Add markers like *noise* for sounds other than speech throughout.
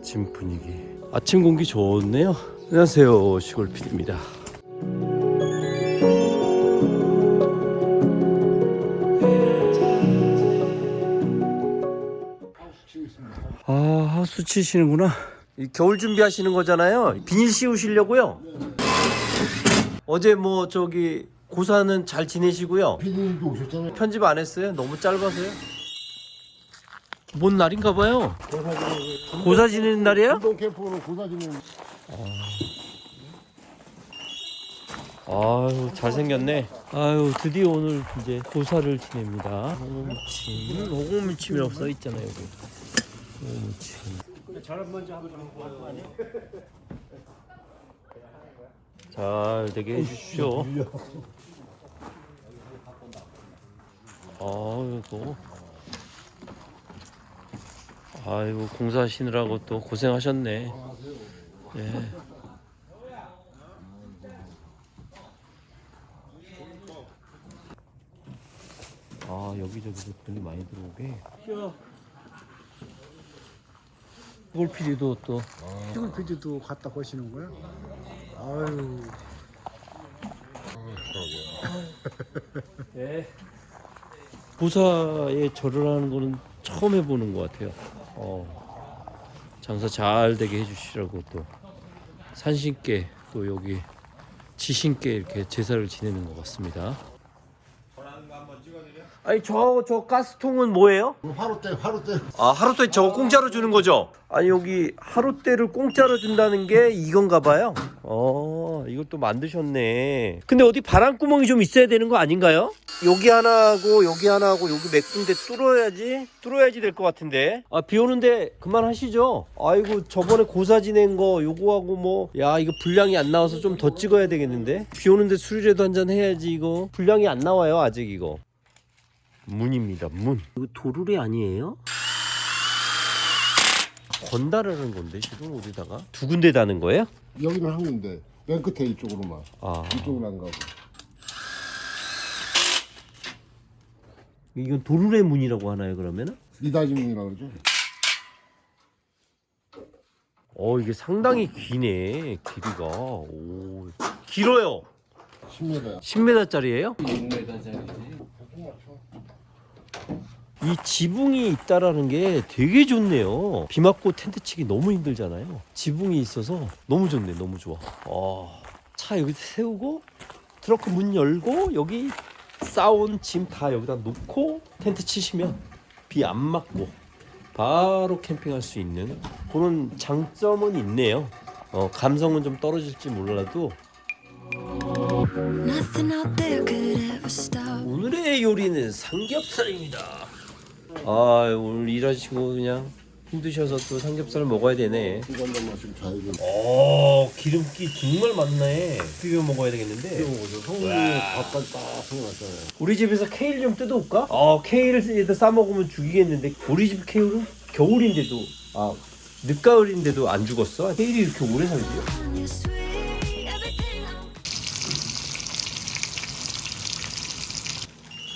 아침 분위기. 아침 공기 좋네요. 안녕하세요. 시골 PD입니다. 아, 하수 치시는구나. 이 겨울 준비하시는 거잖아요. 비닐 씌우시려고요. 어제 뭐 저기 고사는 잘 지내시고요. 피디님도 오셨잖아요. 편집 안 했어요? 너무 짧아서요? 뭔 날인가 봐요. 고사 지내는 날이에요? 운동 캠프는 고사지는 아유 잘생겼네. 아유 드디어 오늘 이제 고사를 지냅니다. 오무침, 오무침이라고 써 있잖아요 여기. 오무침. 잘 되게 해주십시오. 아이고. 아이고 공사하시느라고 또 고생하셨네. 예. 아 여기저기서 돈이 많이 들어오게. 골 PD도 또 시골 PD도 갖다 거시는 거야? 아유 예. 부사에 절을 하는 거는 처음 해보는 것 같아요. 어, 장사 잘 되게 해주시라고 또 산신께 또 여기 지신께 이렇게 제사를 지내는 것 같습니다. 아니 저 저 가스통은 뭐예요? 화로 때 화로 때 아 하루때 저거 공짜로 주는 거죠? 아니 여기 하루때를 공짜로 준다는 게 이건가 봐요. 어 이걸 또 만드셨네. 근데 어디 바람구멍이 좀 있어야 되는 거 아닌가요? 여기 하나 하고 여기 하나 하고 여기 몇 군데 뚫어야지 뚫어야지 될 것 같은데. 아 비 오는데 그만 하시죠. 아이고 저번에 고사 지낸 거 요거하고 뭐 야 이거 분량이 안 나와서 좀 더 찍어야 되겠는데. 비 오는데 술이라도 한 잔 해야지 이거. 분량이 안 나와요 아직 이거. 문입니다 문. 이거 도르래 아니에요? 건달하는 건데 지금 어디다가 두 군데 다는 거예요? 여기는 한 군데 맨 끝에 이쪽으로만 아 이쪽은 안 가고 이건 도르래 문이라고 하나요 그러면은? 미다지문이라 그러죠. 어 이게 상당히 기네 길이가 오 길어요 10m. 10m짜리예요? 이 지붕이 있다라는 게 되게 좋네요. 비 맞고 텐트 치기 너무 힘들잖아요. 지붕이 있어서 너무 좋네, 너무 좋아. 어, 차 여기 세우고 트렁크 문 열고 여기 싸온 짐 다 여기다 놓고 텐트 치시면 비 안 맞고 바로 캠핑할 수 있는 그런 장점은 있네요. 어, 감성은 좀 떨어질지 몰라도. 오늘의 요리는 삼겹살입니다. 아 오늘 일하시고 그냥 힘드셔서 또 삼겹살 먹어야 되네. 마시고 자야지. 어 기름기 정말 많네. 비벼 먹어야 되겠는데. 성훈이 밥까지 딱 해놨잖아요. 우리 집에서 케일 좀 뜯어올까? 어 케일을 싸 먹으면 죽이겠는데 우리 집 케일은 겨울인데도 아 늦가을인데도 안 죽었어. 케일이 이렇게 오래 살지?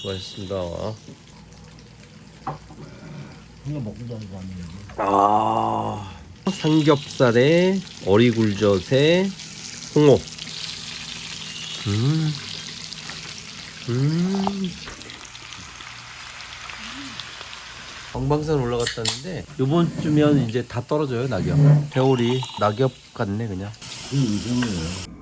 수고하셨습니다. 먹고 자는 거 아니에요? 아 삼겹살에 어리굴젓에 홍어 음. 음. 방방산 올라갔다는데 요번 주면 이제 다 떨어져요 낙엽 겨울이 낙엽 같네 그냥 그 이상이에요.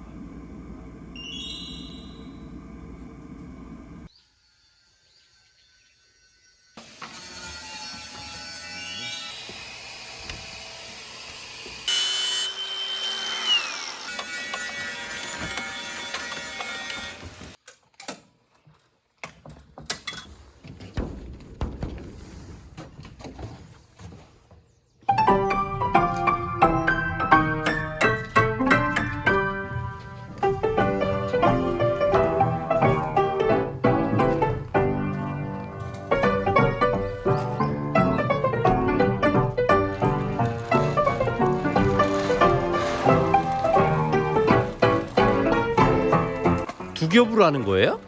겹으로 하는 거예요?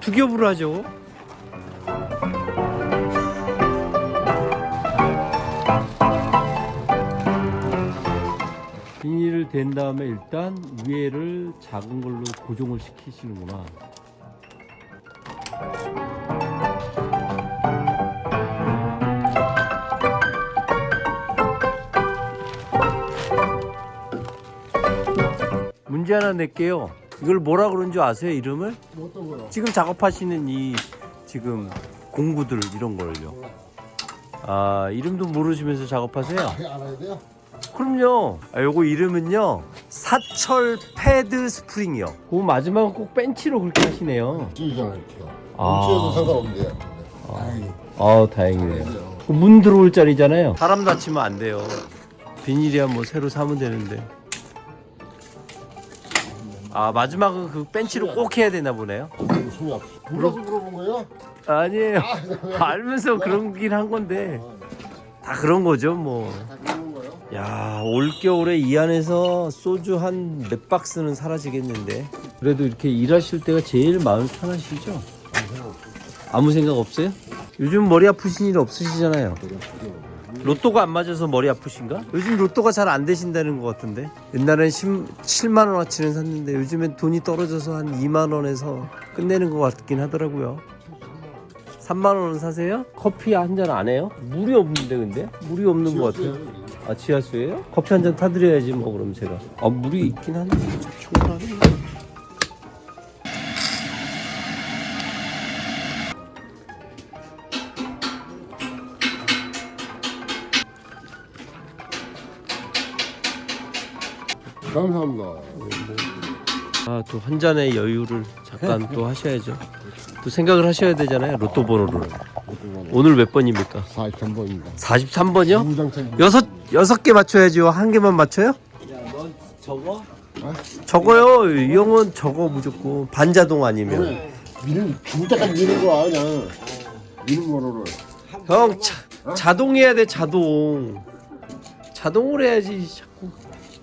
두 겹으로 하죠 비닐을 댄 다음에 일단 위에를 작은 걸로 고정을 시키시는구나. 문제 하나 낼게요. 이걸 뭐라 그런 줄 아세요? 이름을? 뭐 어떤 거요? 지금 작업하시는 이 지금 공구들 이런 걸요. 아 이름도 모르시면서 작업하세요? 알아야 돼요? 그럼요. 아, 요거 이름은요 사철 패드 스프링이요. 그 마지막은 꼭 벤치로 그렇게 하시네요. 이렇게. 아. 상관없는데요. 아이. 아 다행이네요. 그문 들어올 자리잖아요. 사람 다치면 안 돼요. 비닐이야 뭐 새로 사면 되는데. 아 마지막은 그 벤치로 꼭 해야 되나 보네요. 숨이 아프. 몰라서 물어본 거예요? 아니에요. *laughs* 알면서 그런긴 한 건데 다 그런 거죠 뭐. 다 거예요? 야, 올 겨울에 이 안에서 소주 한 몇 박스는 사라지겠는데. 그래도 이렇게 일하실 때가 제일 마음 편하시죠? 아무 생각 없어요? 요즘 머리 아프신 일 없으시잖아요. 로또가 안 맞아서 머리 아프신가? 요즘 로또가 잘 안 되신다는 것 같은데. 옛날엔 7만 원어치는 샀는데 요즘엔 돈이 떨어져서 한 2만 원에서 끝내는 것 같긴 하더라고요. 3만 원은 사세요? 커피 한 잔 안 해요? 물이 없는데 근데? 물이 없는 것 같아요. 아 지하수예요? 커피 한 잔 타드려야지 뭐 그럼 제가 아 물이 있긴 한데 초라하네 감사합니다. 아 또 한 잔의 여유를 잠깐 또 하셔야죠 또 생각을 하셔야 되잖아요 로또 번호를 오늘 몇 번입니까? 43번입니다. 43번이요? 무장창. 여섯 여섯 개 맞춰야죠 한 개만 맞춰요? 야넌 저거 적어요 이 형은 적어 무조건 반자동 아니면 미는 죽을 때까지 미는 거야 그냥. 미는 번호를. 형 자, 자동 해야 돼 자동 자동으로 해야지 자꾸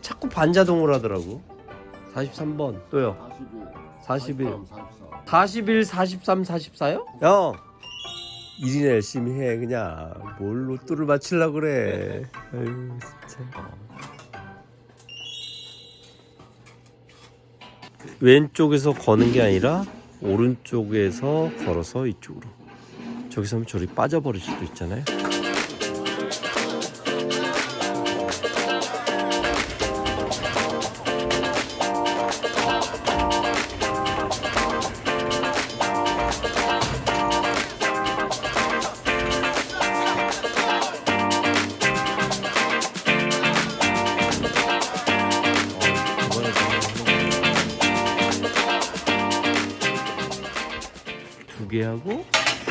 자꾸 반자동으로 하더라고. 43번. 또요. 41 41 43 44요? 형 일이나 열심히 해 그냥. 뭘 로또를 맞추려고 그래. 아유 진짜. 왼쪽에서 거는 게 아니라 오른쪽에서 걸어서 이쪽으로. 저기서 하면 저리 빠져버릴 수도 있잖아요.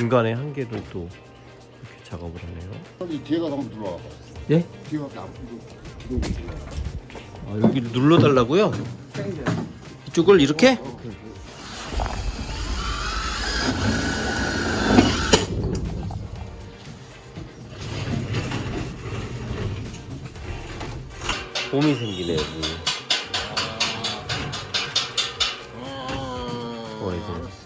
중간에 한 개를 또 이렇게 작업을 하네요. 이 뒤에가 한번 들어와봐. 예? 뒤에가 앞으로 기둥 들어와. 아, 여기를 눌러 달라고요? 이쪽을 이렇게? 봄이 생기네 여기. 어, 이거. 이게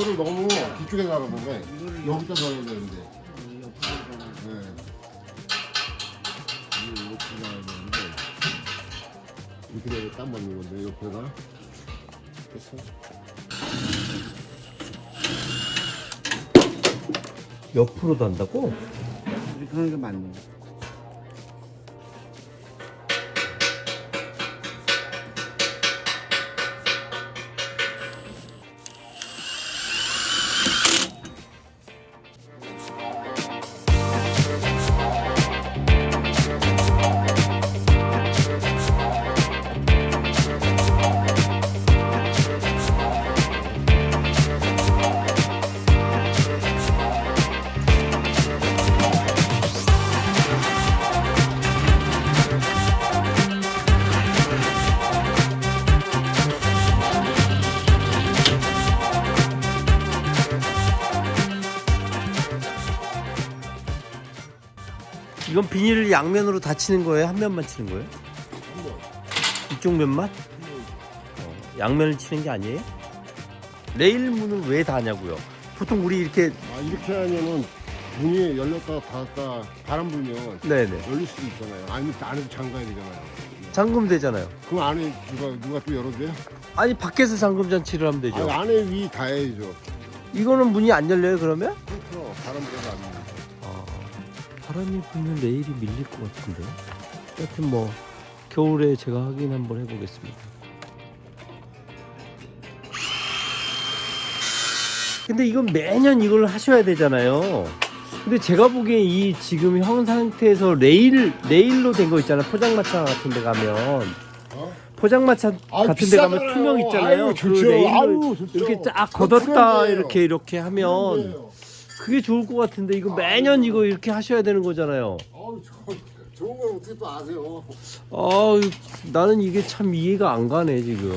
이거 이거를 너무 뒤쪽에 나가는데 여기다 넣어야 되는데. 네. 이거 이렇게 나야 되는데 이렇게 되면 딱 맞는 건데 옆에가. 됐어. 옆으로 단다고? 이렇게 하는 게 맞네 이건 비닐을 양면으로 다 치는 거예요? 한 면만 치는 거예요? 이쪽 면만? 어, 양면을 치는 게 아니에요? 레일 문을 왜 다냐고요? 보통 우리 이렇게 아 이렇게 하면은 문이 열렸다 닫았다 바람 불면 네네. 열릴 수도 있잖아요. 아니면 안에서 잠가야 되잖아요. 잠금 되잖아요. 그럼 안에 누가 누가 또 열어줘요? 아니 밖에서 잠금 장치를 하면 되죠. 아니, 안에 위 다 해야죠. 이거는 문이 안 열려요 그러면? 그렇죠. 바람 불어서 안 돼요. 아, 바람이 불면 레일이 밀릴 것 같은데. 하여튼 뭐 겨울에 제가 확인 한번 해보겠습니다. 근데 이건 매년 이걸 하셔야 되잖아요. 근데 제가 보기엔 이 지금 형 상태에서 레일 레일로 된 거 있잖아요. 포장마차 같은 데 가면 어? 포장마차 아유, 같은 데 가면 비싸잖아요. 투명 있잖아요. 아유, 그 좋죠. 레일로 아유, 좋죠. 이렇게 쫙 그거 걷었다. 이렇게 이렇게 하면 그런데요. 그게 좋을 것 같은데 이거 매년 이거 이렇게 하셔야 되는 거잖아요. 아우 저, 좋은 걸 어떻게 또 아세요? 아, 나는 이게 참 이해가 안 가네 지금.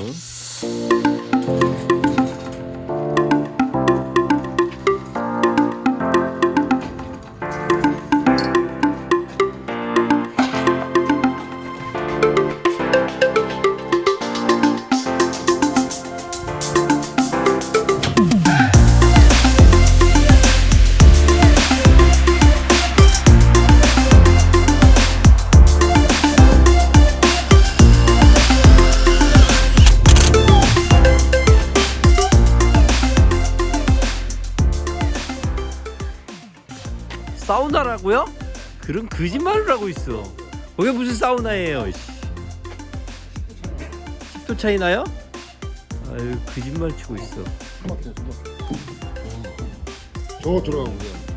사우나라고요? 그런 거짓말을 하고 있어. 그게 무슨 사우나예요? 씨. 10도 차이 나요? 아유 거짓말 치고 있어. 저거 들어가고 그냥.